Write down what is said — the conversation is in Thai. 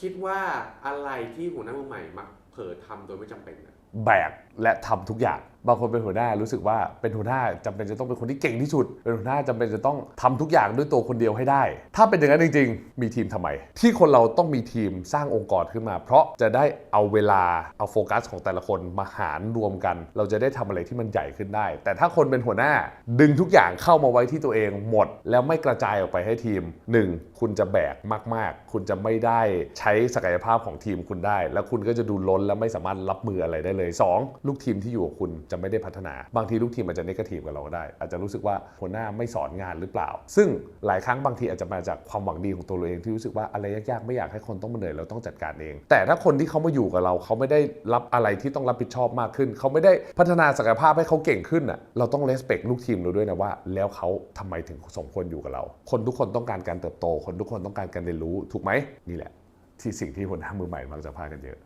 คิดว่าอะไรที่หัวหน้ามือใหม่มักเผลอทำโดยไม่จำเป็นอะแบกและทำทุกอย่าง บางคนเป็นหัวหน้ารู้สึกว่าเป็นหัวหน้าจำเป็นจะต้องเป็นคนที่เก่งที่สุด เป็นหัวหน้าจำเป็นจะต้องทำทุกอย่างด้วยตัวคนเดียวให้ได้ ถ้าเป็นอย่างนั้นจริง ๆ มีทีมทำไม ที่คนเราต้องมีทีมสร้างองค์กรขึ้นมา เพราะจะได้เอาเวลาเอาโฟกัสของแต่ละคนมาหารรวมกัน เราจะได้ทำอะไรที่มันใหญ่ขึ้นได้ แต่ถ้าคนเป็นหัวหน้าดึงทุกอย่างเข้ามาไว้ที่ตัวเองหมด แล้วไม่กระจายออกไปให้ทีมหนึ่งคุณจะแบกมาก ๆ คุณจะไม่ได้ใช้ศักยภาพของทีมคุณได้ แล้วคุณก็จะดูล้นและไม่สามารถรับมืออะไรได้เลย 2. ลูกทีมที่อยู่กับคุณจะไม่ได้พัฒนา บางทีลูกทีมอาจจะนกาทีฟกับเราก็ได้ อาจจะรู้สึกว่าหัวหน้าไม่สอนงานหรือเปล่า ซึ่งหลายครั้งบางทีอาจจะมาจากความหวังดีของตัวเราเองที่รู้สึกว่าอะไรยากๆไม่อยากให้คนต้องมาเหนื่อยเราต้องจัดการเอง แต่ถ้าคนที่เขามาอยู่กับเราเขาไม่ได้รับอะไรที่ต้องรับผิดชอบมากขึ้น เขาไม่ได้พัฒนาศักยภาพให้เขาเก่งขึ้นอะเราต้องเลสเ c กลูกทีมเราด้วยนะว่า แล้วเขาทำไมถึงสมควรอยู่กับเรา คนทุกคนต้องการการเติบโต คนทุกคนต้องการการเรียนรู้ถูกไหมนี่แหละ ที่สิ่งที่หัวหน้ามือใหม่มักจะพลาดกันเยอะ